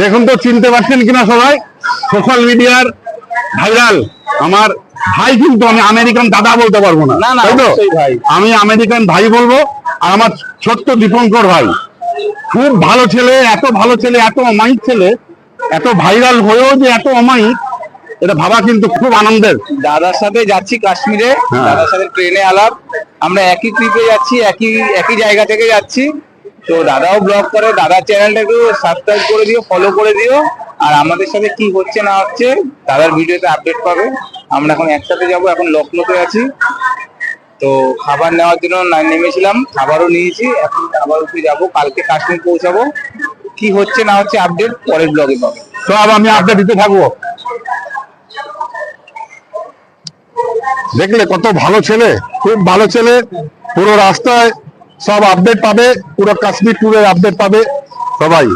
দেখুন তো চিনতে পারছেন কিনা সবাই? সোশ্যাল মিডিয়ার ভাইরাল আমার ভাই কিন্তু আমি আমেরিকান দাদা বলতে পারব না। তাই তো? আমি আমেরিকান ভাই বলব আর আমার ছোট্ট দীপঙ্কর ভাই। খুব ভালো ছেলে এত ভালো ছেলে এত অমায়িক ছেলে এত ভাইরাল হয়েও যে এত অমায়িক এটা ভাবা কিন্তু খুব আনন্দের। দাদার সাথে যাচ্ছি কাশ্মীরে হ্যাঁ। দাদার সাথে ট্রেনে আলাপ। আমরা একই ট্রিপে যাচ্ছি একই একই জায়গা থেকে যাচ্ছি। তো দাদাও ব্লগ করে দাদার চ্যানেলটা একটু সাবস্ক্রাইব করে দিও ফলো করে দিও। আর আমাদের সাথে কি হচ্ছে না হচ্ছে, দাদার ভিডিওতে আপডেট পাবে। আমরা এখন একসাথে যাব, এখন লখনৌতে আছি। তো খাবার নেওয়ার জন্য নেমেছিলাম, খাবারও নিয়েছি, এখন আবার উঠে যাব, কালকে কাশ্মীর পৌঁছাবো। কি হচ্ছে না হচ্ছে আপডেট পরের ব্লগে পাবে। সব আমি আপডেট দিতে থাকব। দেখলে কত ভালো ছেলে, খুব ভালো ছেলে, পুরো রাস্তায় সব আপডেট পাবে পুরো কাশ্মীর ট্যুরের আপডেট পাবে। সবাই।